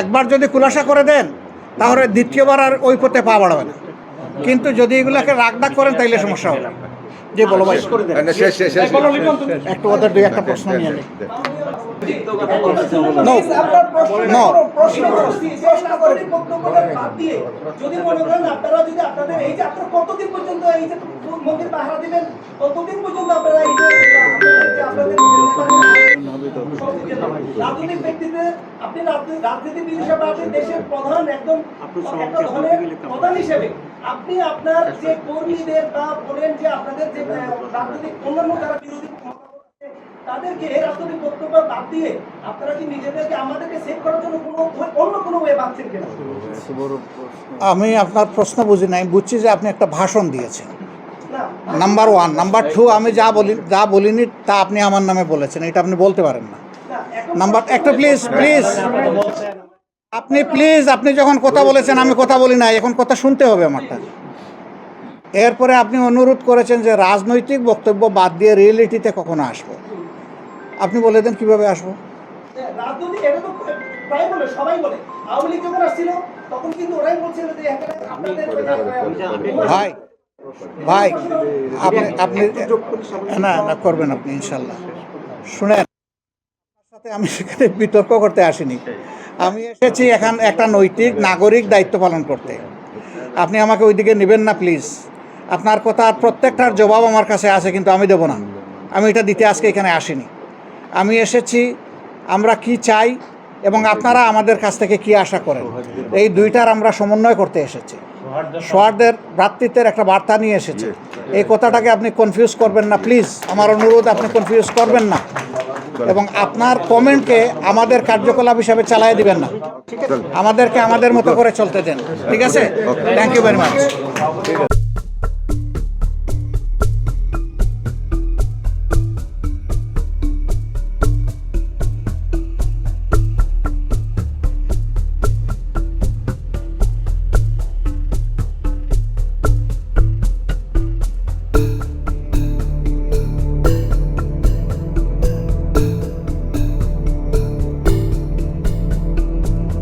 একবার যদি খুলাসা করে দেন তাহলে দ্বিতীয়বার আর ওই পথে পা বাড়াবে না। কিন্তু যদি এগুলাকে রাগ ডাক করেন তাইলে সমস্যা হবে যে বলো ভাই। একটু ওদের দুই একটা প্রশ্ন নিয়ে যদি মনে করেন আপনারা যদি আপনাদের এই যে আপনারা কতদিন পর্যন্ত এই যে মন্দির পাহারা দিবেন ততদিন পর্যন্ত রাজনৈতিক ব্যক্তিতে আপনি রাজনীতিবিদ হিসেবে আপনি দেশের প্রধান একদম একটা দলের প্রধান হিসেবে আপনি আপনার যে কর্মীদের বা বলেন যে আপনাদের যে রাজনৈতিক অন্যান্য যারা বিরোধী তাদেরকে রাজনৈতিক বক্তব্য বাদ দিয়ে আপনারা কি নিজেদেরকে আমাদেরকে সেভ করার জন্য কোনো অন্য কোনো ওয়ে ভাবছেন কিনা? আমি আপনার প্রশ্ন বুঝি নাই বুঝছি যে আপনি একটা ভাষণ দিয়েছেন। নাম্বার ওয়ান নাম্বার টু আমি যা বলি যা বলিনি তা আপনি আমার নামে বলেছেন এটা আপনি বলতে পারেন না। নাম্বার একটা প্লিজ প্লিজ আপনি প্লিজ আপনি যখন কথা বলেছেন আমি কথা বলি না এখন কথা শুনতে হবে আমারটা। এরপরে আপনি অনুরোধ করেছেন যে রাজনৈতিক বক্তব্য বাদ দিয়ে রিয়েলিটিতে কখনো আসব। আপনি বলে দেন কীভাবে আসব? রাজনীতি এটা তো প্রায় বলে সবাই বলে। আওয়ামী লীগ যখন আসছিল তখন কিন্তু ওরাই বলছিল যে এখানে আপনাদের ওই যে- ভাই ভাই আপনি আপনি না না করবেন আপনি ইনশাল্লাহ। শুনেন সাথে আমি সেখানে বিতর্ক করতে আসিনি। আমি এসেছি এখান একটা নৈতিক, নাগরিক দায়িত্ব পালন করতে। আপনি আমাকে ওইদিকে নেবেন না প্লিজ আপনার কথার প্রত্যেকটার জবাব আমার কাছে আছে, কিন্তু আমি দেবো না। আমি এটা দিতে আজকে এখানে আসিনি। আমি এসেছি, আমরা কি চাই এবং আপনারা আমাদের কাছ থেকে কি আশা করেন? এই দুইটার আমরা সমন্বয় করতে এসেছি। সোয়ারদের ভ্রাতৃত্বের একটা বার্তা নিয়ে এসেছে। এই কথাটাকে আপনি কনফিউজ করবেন না প্লিজ আমার অনুরোধ, আপনি কনফিউজ করবেন না। এবং আপনার কমেন্টকে আমাদের কার্যকলাপ হিসাবে চালায় দিবেন না। আমাদেরকে আমাদের মতো করে চলতে দেন। ঠিক আছে? Thank you very much